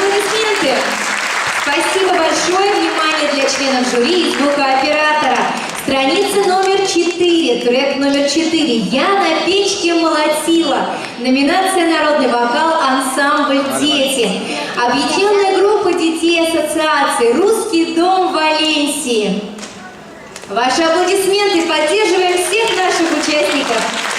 Аплодисменты! Спасибо большое. Внимание для членов жюри и звукооператора. Страница номер 4, трек номер 4. «Я на печке молотила». Номинация «Народный вокал. Ансамбль «Дети». Объединенная группа детей ассоциации «Русский дом Валенсии». Ваши аплодисменты поддерживаем всех наших участников.